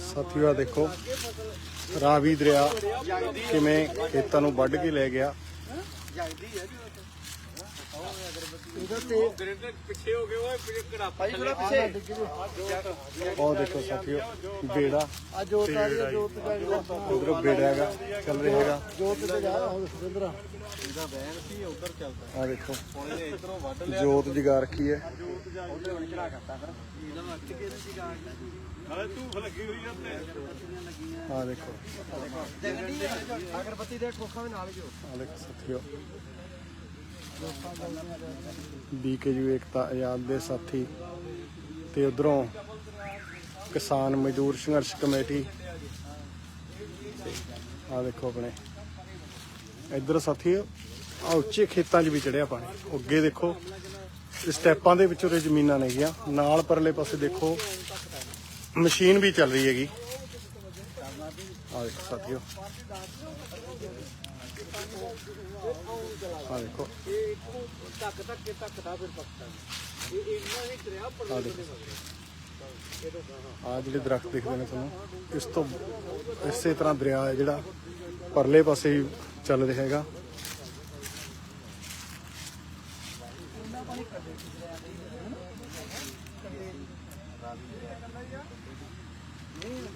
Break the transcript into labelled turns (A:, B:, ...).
A: ਸਾਥੀਓ ਆ ਦੇਖੋ ਰਾਵੀ ਦਰਿਆ ਕਿਵੇਂ ਖੇਤਾਂ ਨੂੰ ਵੱਢ ਕੇ ਲੈ ਗਿਆ।
B: ਪਿੱਛੇ ਹੋ ਗਏ ਓਏ ਘੜਾ
C: ਭਾਈ ਥੋੜਾ ਪਿੱਛੇ।
A: ਉਹ ਦੇਖੋ ਸਾਥੀਓ ਬੇੜਾ
C: ਆ ਜੋਤ ਆ ਰਹੀ ਹੈ ਜੋਤ ਦਾ
A: ਉਧਰ ਬੇੜਾ ਹੈਗਾ ਚੱਲ ਰਿਹਾ ਹੈਗਾ।
C: ਜੋਤ ਤੇ ਜਾ ਹੁਣ ਸੁਰਿੰਦਰ।
B: ਇਹਦਾ ਬੈਨ ਸੀ ਉਧਰ ਚੱਲਦਾ।
A: ਆ ਦੇਖੋ।
B: ਹੁਣ ਇਹਨੇ ਇਧਰੋਂ ਵੱਢ
A: ਜੋਤ ਜਗਾ ਰੱਖੀ ਹੈ।
B: ਉਹਦੇ ਵਣ ਚੜਾ ਕਰਤਾ ਫਿਰ। ਇਹਦਾ ਮੱਟ ਕੇ ਸੀ ਗਾੜ ਨਾਲੇ ਧੂਫ ਲੱਗੀ ਹੋਈ ਆ ਤੇ
A: ਆ ਦੇਖੋ
C: ਅਗਰਬੱਤੀ ਦੇ ਠੋਖਾ ਵੀ ਨਾਲ ਜੋ।
A: ਆ ਦੇਖੋ ਸਾਥੀਓ। ਬੀਕੇਯੂ ਏਕਤਾ ਆਜ਼ਾਦ ਦੇ ਸਾਥੀ ਤੇ ਉਧਰੋਂ ਕਿਸਾਨ ਮਜ਼ਦੂਰ ਸੰਘਰਸ਼ ਕਮੇਟੀ। ਆ ਦੇਖੋ ਆਪਣੇ। ਇੱਧਰ ਸਾਥੀ ਆ ਉੱਚੇ ਖੇਤਾਂ 'ਚ ਵੀ ਚੜਿਆ ਪਾਣੀ। ਅੱਗੇ ਦੇਖੋ ਸਟੈਪਾਂ ਦੇ ਵਿੱਚੋਂ ਤੇ ਜ਼ਮੀਨਾਂ ਨੇਗੀਆਂ। ਨਾਲ ਪਰਲੇ ਪਾਸੇ ਦੇਖੋ, ਮਸ਼ੀਨ ਵੀ ਚੱਲ ਰਹੀ ਹੈਗੀ। ਆ ਦੇਖੋ ਸਾਥੀਓ। ਆ ਦੇਖੋ।
C: ਧੱਕ ਧੱਕ ਕੇ ਧੱਕਦਾ ਫਿਰ ਪੱਕਦਾ ਇਹ ਇੰਨਾ ਹੀ ਦਰਿਆ ਪਰ
A: ਆ ਜਿਹੜੇ ਦਰਖਤ ਦਿਖਦੇ ਨੇ ਤੁਹਾਨੂੰ, ਇਸ ਤੋਂ ਇਸੇ ਤਰ੍ਹਾਂ ਦਰਿਆ ਹੈ ਜਿਹੜਾ ਪਰਲੇ ਪਾਸੇ ਹੀ ਚੱਲ ਰਿਹਾ ਹੈਗਾ। ਨਹੀਂ